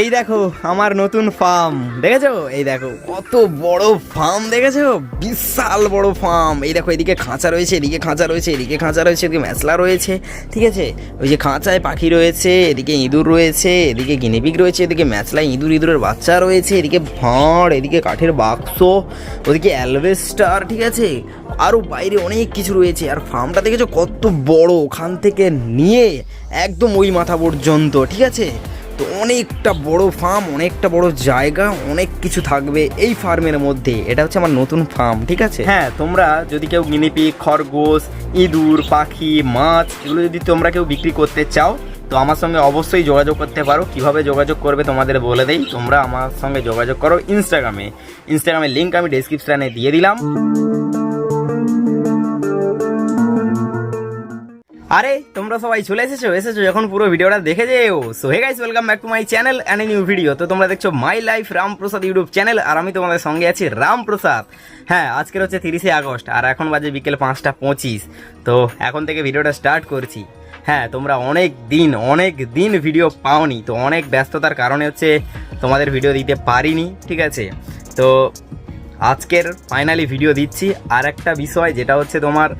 এই দেখো, আমার নতুন ফার্ম দেখেছ? এই দেখো, কত বড় ফার্ম দেখেছ? বিশাল বড় ফার্ম এই দেখো, এদিকে খাঁচা রয়েছে, এদিকে খাঁচা রয়েছে, এদিকে খাঁচা রয়েছে, এদিকে মেসলা রয়েছে, ঠিক আছে? ওই যে খাঁচায় পাখি রয়েছে, এদিকে ইঁদুর রয়েছে, এদিকে গিনিপিক রয়েছে, এদিকে মেসলায় ইঁদুর, ইঁদুরের বাচ্চা রয়েছে, এদিকে ভাঁড়, এদিকে কাঠের বাক্স, ওদিকে অ্যালভেস্টার, ঠিক আছে? আরও বাইরে অনেক কিছু রয়েছে। আর ফার্মটা দেখেছ কত বড়, ওখান থেকে নিয়ে একদম ওই মাথা পর্যন্ত, ঠিক আছে? তো অনেকটা বড় ফার্ম অনেকটা বড় জায়গা, অনেক কিছু থাকবে এই ফার্মের মধ্যে। এটা হচ্ছে আমার নতুন ফার্ম ঠিক আছে? হ্যাঁ তোমরা যদি কেউ গিনিপিগ খরগোশ, ইঁদুর, পাখি, মাছ, এগুলো যদি তোমরা কেউ বিক্রি করতে চাও, তো আমার সঙ্গে অবশ্যই যোগাযোগ করতে পারো। কীভাবে যোগাযোগ করবে তোমাদের বলে দেই। তোমরা আমার সঙ্গে যোগাযোগ করো ইনস্টাগ্রামে ইনস্টাগ্রামের লিঙ্ক আমি ডেসক্রিপশানে দিয়ে দিলাম। আরে, তোমরা সবাই চলে এসেছ এসেছ যখন পুরো ভিডিওটা দেখে যেও। So hey guys welcome back to my channel and new video তো তোমরা দেখছ my life Ramprasad YouTube channel আর আমি তোমাদের সঙ্গে আছি রামপ্রসাদ। হ্যাঁ আজকের হচ্ছে তিরিশে আগস্ট আর এখন বাজে বিকেল পাঁচটা পঁচিশ। তো এখন থেকে ভিডিওটা স্টার্ট করছি। হ্যাঁ তোমরা অনেক দিন অনেক দিন ভিডিও পাওনি, তো অনেক ব্যস্ততার কারণে হচ্ছে তোমাদের ভিডিও দিতে পারিনি, ঠিক আছে? তো আজকের ফাইনালি ভিডিও দিচ্ছি। আর একটা বিষয়, যেটা হচ্ছে তোমার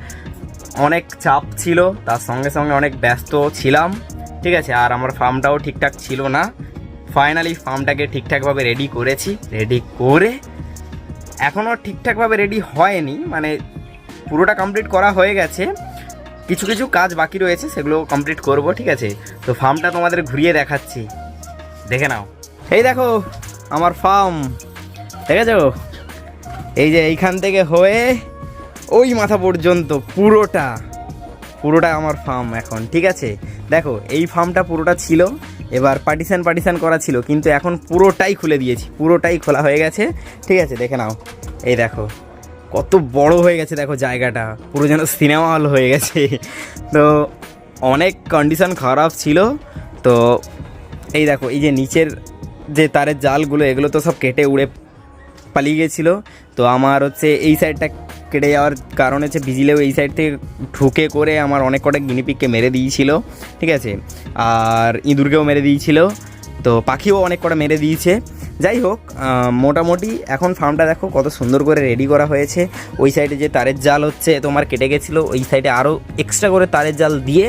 অনেক চাপ ছিল, তার সঙ্গে সঙ্গে অনেক ব্যস্ত ছিলাম, ঠিক আছে? আর আমার ফার্মটাও ঠিকঠাক ছিল না। ফাইনালি ফার্মটাকে ঠিকঠাকভাবে রেডি করেছি রেডি করে এখনও ঠিকঠাকভাবে রেডি হয়নি মানে পুরোটা কমপ্লিট করা হয়ে গেছে। কিছু কিছু কাজ বাকি রয়েছে, সেগুলো কমপ্লিট করব, ঠিক আছে? তো ফার্মটা তোমাদের ঘুরিয়ে দেখাচ্ছি। দেখে নাও। এই দেখো, আমার ফার্ম দেখেছ? এই যে এইখান থেকে হয়ে ওই মাথা পর্যন্ত পুরোটা পুরোটা আমার ফার্ম এখন, ঠিক আছে? দেখো, এই ফার্মটা পুরোটা ছিল, এবার পার্টিশান পার্টিশান করা ছিল, কিন্তু এখন পুরোটাই খুলে দিয়েছি, পুরোটাই খোলা হয়ে গেছে, ঠিক আছে? দেখে নাও, এই দেখো, কত বড় হয়ে গেছে, দেখো জায়গাটা, পুরো যেন সিনেমা হল হয়ে গেছে। তো অনেক কন্ডিশন খারাপ ছিল, তো এই দেখো, এই যে নিচের যে তারের জালগুলো, এগুলো তো সব কেটে উড়ে পালিয়ে গেছিল, তো আমার হচ্ছে এই সাইডটা কেটে যাওয়ার কারণ হচ্ছে ভিজিলেও এই সাইড থেকে ঢুকে করে আমার অনেক কটা গিনিপিককে মেরে দিয়েছিল, ঠিক আছে? আর ইঁদুরকেও মেরে দিয়েছিল, তো পাখিও অনেক কটা মেরে দিয়েছে। যাই হোক মোটামুটি এখন ফার্মটা দেখো কত সুন্দর করে রেডি করা হয়েছে। ওই সাইডে যে তারের জাল হচ্ছে, তোমার কেটে গেছিল, ওই সাইডে আরও এক্সট্রা করে তারের জাল দিয়ে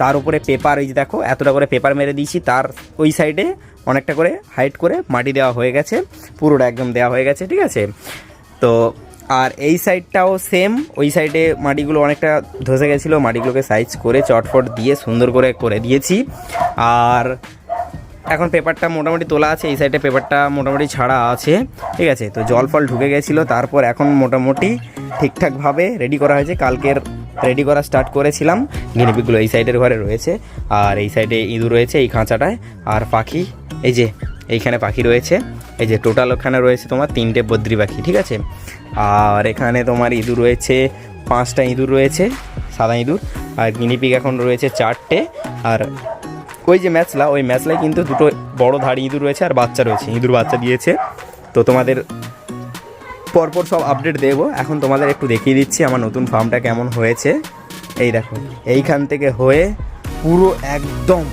তার উপরে পেপার ওই যে দেখো, এতটা করে পেপার মেরে দিয়েছি। তার ওই সাইডে অনেকটা করে হাইট করে মাটি দেওয়া হয়ে গেছে, পুরোটা একদম দেওয়া হয়ে গেছে, ঠিক আছে? তো আর এই সাইডটাও সেম ওই সাইডে মাটিগুলো অনেকটা ধসে গেছিল, মাটিগুলোকে সাইজ করে চটফট দিয়ে সুন্দর করে করে দিয়েছি। আর এখন পেপারটা মোটামুটি তোলা আছে, এই সাইডে পেপারটা মোটামুটি ছাড়া আছে, ঠিক আছে? তো জল ফল ঢুকে গেছিল, তারপর এখন মোটামুটি ঠিকঠাকভাবে রেডি করা হয়েছে। কালকের রেডি করা স্টার্ট করেছিলাম, গিনিপিকগুলো এই সাইডের ঘরে রয়েছে, আর এই সাইডে ইঁদুর রয়েছে এই খাঁচাটায়, আর পাখি, এই যে এইখানে পাখি রয়েছে। এই যে টোটাল ওখানে রয়েছে তোমার তিনটে বদ্রি পাখি, ঠিক আছে? আর এখানে তোমার ইঁদুর রয়েছে, পাঁচটা ইঁদুর রয়েছে, সাদা ইঁদুর, আর গিনিপিক এখন রয়েছে চারটে। আর ওই যে ম্যাচলা, ওই ম্যাচলায় কিন্তু দুটো বড় ধাড়ি ইঁদুর রয়েছে আর বাচ্চা রয়েছে, ইঁদুর বাচ্চা দিয়েছে। তো তোমাদের পরপর সব আপডেট দেবো। এখন তোমাদের একটু দেখিয়ে দিচ্ছি আমার নতুন ফার্মটা কেমন হয়েছে। এই দেখো, এইখান থেকে হয়ে পুরো একদম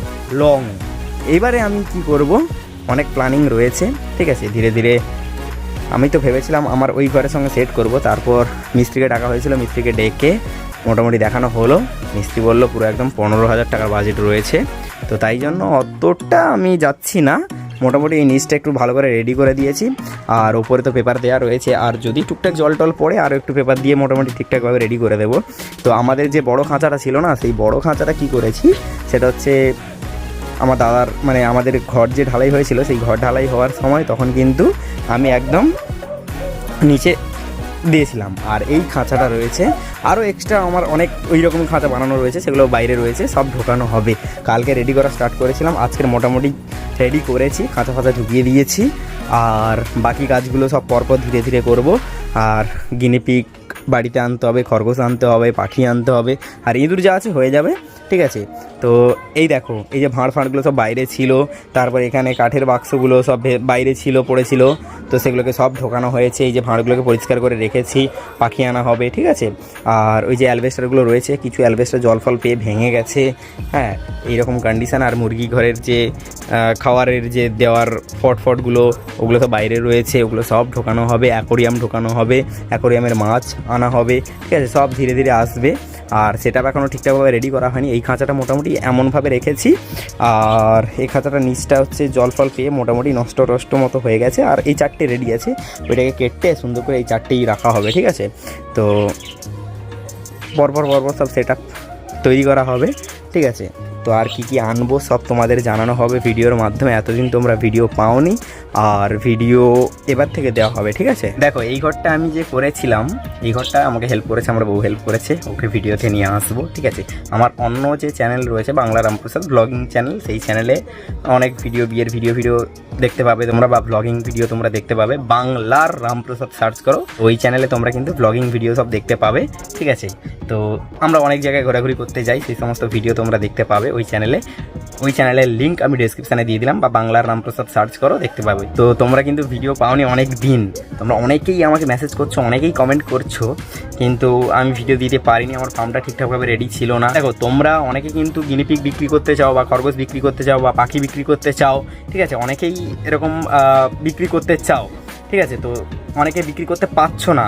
লং এবারে আমি কি করব? অনেক প্ল্যানিং রয়েছে, ঠিক আছে? ধীরে ধীরে আমি তো ভেবেছিলাম আমার ওই ঘরের সঙ্গে সেট করব। তারপর মিস্ত্রিকে ডাকা হয়েছিল, মিস্ত্রিকে ডেকে মোটামুটি দেখানো হলো। মিস্ত্রি বলল, পুরো একদম পনেরো হাজার টাকার বাজেট রয়েছে। তো তাই জন্য অতটা আমি যাচ্ছি না। মোটামুটি এই নিচটা একটু ভালো করে রেডি করে দিয়েছি। আর ওপরে তো পেপার দেওয়া রয়েছে। আর যদি টুকটাক জল টল পড়ে আরও একটু পেপার দিয়ে মোটামুটি ঠিকঠাকভাবে রেডি করে দেবো। তো আমাদের যে বড় খাঁচাটা ছিল না, সেই বড় খাঁচাটা কি করেছি, সেটা হচ্ছে আমার দাদার মানে আমাদের ঘর যে ঢালাই হয়েছিল, সেই ঘর ঢালাই হওয়ার সময় তখন কিন্তু আমি একদম নিচে দিয়েছিলাম। আর এই খাঁচাটা রয়েছে। আরও এক্সট্রা আমার অনেক ওই রকম খাঁচা বানানো রয়েছে, সেগুলো বাইরে রয়েছে, সব ঢোকানো হবে। কালকে রেডি করা স্টার্ট করেছিলাম, আজকের মোটামুটি রেডি করেছি, খাঁচা ফাঁচা ঢুকিয়ে দিয়েছি। আর বাকি কাজগুলো সব পরপর ধীরে ধীরে করব। আর গিনিপিক বাড়িতে আনতে হবে, খরগোশ আনতে হবে, পাখি আনতে হবে। আর ইঁদুর যা আছে হয়ে যাবে। ঠিক আছে? তো এই দেখো, এই যে ভাঁড় ফাঁড়গুলো সব বাইরে ছিল, তারপর এখানে কাঠের বাক্সগুলো সব বাইরে ছিল, পড়েছিল, তো সেগুলোকে সব ঢোকানো হয়েছে, এই যে ভাঁড়গুলোকে পরিষ্কার করে রেখেছি, পাখি আনা হবে, ঠিক আছে? আর ওই যে অ্যালবেস্টারগুলো রয়েছে, কিছু অ্যালবেস্টার জল ফল পেয়ে ভেঙে গেছে হ্যাঁ? এইরকম কন্ডিশন আর মুরগি ঘরের যে খাওয়ারের যে দেওয়ার ফট ফটগুলো, ওগুলো তো বাইরে রয়েছে, ওগুলো সব ঢোকানো হবে, অ্যাকোরিয়াম ঢোকানো হবে, অ্যাকোরিয়ামের মাছ আনা হবে, ঠিক আছে? সব ধীরে ধীরে আসবে। আর সেটা এখনও ঠিকঠাকভাবে রেডি করা হয়নি। এই খাঁচাটা মোটামুটি এমনভাবে রেখেছি। আর এই খাঁচাটা নিচটা হচ্ছে জল ফল পেয়ে মোটামুটি নষ্ট টষ্ট মতো হয়ে গেছে। আর এই চারটে রেডি আছে। ওইটাকে কেটে সুন্দর করে এই চারটেই রাখা হবে, ঠিক আছে? তো পরপর পরপর সব সেট তৈরি করা হবে, ঠিক আছে? তো আর কি কি আনব সব তোমাদের জানানো হবে ভিডিওর মাধ্যমে। এতদিন তোমরা ভিডিও পাওনি আর ভিডিও এবার থেকে দেওয়া হবে, ঠিক আছে? দেখো, এই ঘরটা আমি যে করেছিলাম, এই ঘরটা আমাকে হেল্প করেছে, আমার বউ হেল্প করেছে, ওকে ভিডিওতে নিয়ে আসব, ঠিক আছে? আমার অন্য যে চ্যানেল রয়েছে, বাংলা রামপ্রসাদ ব্লগিং চ্যানেল সেই চ্যানেলে অনেক ভিডিও বিয়ের ভিডিও ভিডিও দেখতে পাবে তোমরা বা ব্লগিং ভিডিও তোমরা দেখতে পাবে। বাংলার রামপ্রসাদ সার্চ করো, ওই চ্যানেলে তোমরা কিন্তু ব্লগিং ভিডিও সব দেখতে পাবে, ঠিক আছে? তো আমরা অনেক জায়গায় ঘোরাঘুরি করতে যাই, সেই সমস্ত ভিডিও তোমরা দেখতে পাবে। ওই চ্যানেলে ওই চ্যানেলের লিঙ্ক আমি ডেসক্রিপশানে দিয়ে দিলাম বা বাংলার রামপ্রসাদ সার্চ করো, দেখতে পাবে। তো তোমরা কিন্তু ভিডিও পাওনি অনেক দিন তোমরা অনেকেই আমাকে মেসেজ করছ, অনেকেই কমেন্ট করছ, কিন্তু আমি ভিডিও দিতে পারিনি, আমার ফার্মটা ঠিকঠাকভাবে রেডি ছিল না। দেখো, তোমরা অনেকে কিন্তু গিনিপিক বিক্রি করতে চাও বা খরগোশ বিক্রি করতে চাও বা পাখি বিক্রি করতে চাও, ঠিক আছে? অনেকেই এরকম বিক্রি করতে চাও, ঠিক আছে? তো অনেকে বিক্রি করতে পারছ না।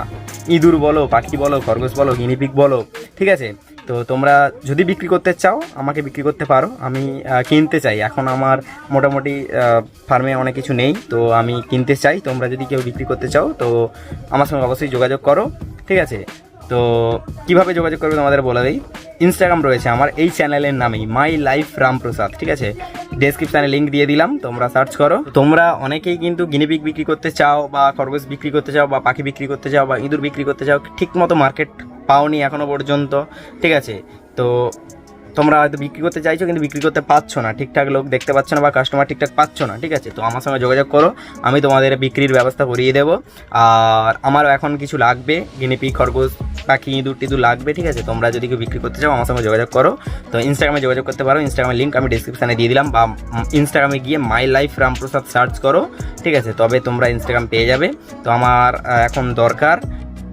ইঁদুর বলো, পাখি বলো, খরগোশ বলো গিনিপিক বলো, ঠিক আছে? তো তোমরা যদি বিক্রি করতে চাও, আমাকে বিক্রি করতে পারো। আমি কিনতে চাই। এখন আমার মোটামুটি ফার্মে অনেক কিছু নেই, তো আমি কিনতে চাই। তোমরা যদি কেউ বিক্রি করতে চাও, তো আমার সঙ্গে অবশ্যই যোগাযোগ করো, ঠিক আছে? তো কীভাবে যোগাযোগ করবে তোমাদের বলে দিই। ইনস্টাগ্রাম রয়েছে আমার, এই চ্যানেলের নামেই, মাই লাইফ রামপ্রসাদ, ঠিক আছে? ডেসক্রিপশানে লিঙ্ক দিয়ে দিলাম, তোমরা সার্চ করো। তোমরা অনেকেই কিন্তু গিনিপিক বিক্রি করতে চাও, বা খরগোশ বিক্রি করতে চাও, বা পাখি বিক্রি করতে চাও, বা ইঁদুর বিক্রি করতে চাও, ঠিক মতো মার্কেট পাওনি এখনও পর্যন্ত, ঠিক আছে? তো তোমরা হয়তো বিক্রি করতে চাইছো কিন্তু বিক্রি করতে পারছ না। ঠিকঠাক লোক দেখতে পাচ্ছ না বা কাস্টমার ঠিকঠাক পাচ্ছ না, ঠিক আছে? তো আমার সঙ্গে যোগাযোগ করো, আমি তোমাদের বিক্রির ব্যবস্থা করিয়ে দেবো। আর আমারও এখন কিছু লাগবে গিনিপি খরগোশ, পাখি, ইঁদুর টিঁদুর লাগবে, ঠিক আছে? তোমরা যদি কেউ বিক্রি করতে চাও, আমার সঙ্গে যোগাযোগ করো। তো ইনস্টাগ্রামে যোগাযোগ করতে পারো ইনস্টাগ্রামের লিঙ্ক আমি ডিসক্রিপশানে দিয়ে দিলাম বা ইনস্টাগ্রামে গিয়ে মাই লাইফ রামপ্রসাদ সার্চ করো, ঠিক আছে? তবে তোমরা ইনস্টাগ্রাম পেয়ে যাবে। তো আমার এখন দরকার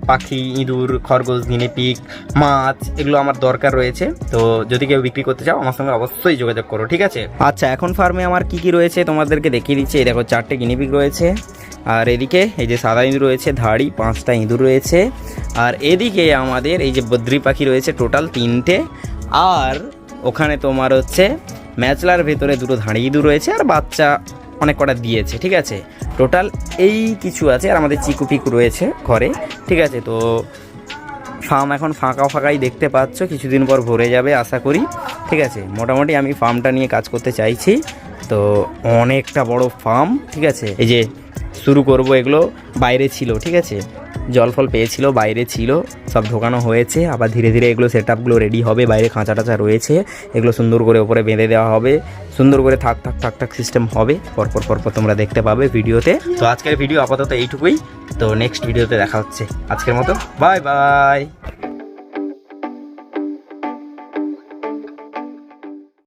পাখি, ইঁদুর, খরগোশ গিনিপিক মাছ, এগুলো আমার দরকার রয়েছে। তো যদি কেউ বিক্রি করতে চাও, আমার সঙ্গে অবশ্যই যোগাযোগ করো, ঠিক আছে? আচ্ছা এখন ফার্মে আমার কি কি রয়েছে তোমাদেরকে দেখিয়ে দিচ্ছি। এই দেখো, চারটে গিনিপিক রয়েছে। আর এদিকে এই যে সাদা ইঁদুর রয়েছে, ধাড়ি, পাঁচটা ইঁদুর রয়েছে। আর এদিকে আমাদের এই যে বদ্রি পাখি রয়েছে, টোটাল তিনটে। আর ওখানে তোমার হচ্ছে, ম্যাচলার ভেতরে দুটো ধাড়ি ইঁদুর রয়েছে, আর বাচ্চা অনেক কটা দিয়েছে, ঠিক আছে? টোটাল এই কিছু আছে আর আমাদের চিকু পিকু রয়েছে ঘরে। ঠিক আছে, তো ফার্ম এখন ফাঁকা ফাঁকাই দেখতে পাচ্ছ, কিছুদিন পর ভরে যাবে আশা করি। ঠিক আছে, মোটামুটি আমি ফার্মটা নিয়ে কাজ করতে চাইছি। তো অনেকটা বড় ফার্ম ঠিক আছে, এই যে শুরু করব এগুলো, বাইরে ছিল, ঠিক আছে। জল ফল পেয়েছিল, বাইরে ছিল, সব ঢোকানো হয়েছে। আবার ধীরে ধীরে এগুলো সেট আপগুলো রেডি হবে, বাইরে খাঁচা টাচা রয়েছে। এগুলো সুন্দর করে ওপরে বেঁধে দেওয়া হবে। সুন্দর করে থাক থাক থাক থাক সিস্টেম হবে। পরপর পরপর তোমরা দেখতে পাবে ভিডিওতে। তো আজকের ভিডিও আপাতত এইটুকুই। তো নেক্সট ভিডিওতে দেখা হচ্ছে। আজকের মতো বাই বাই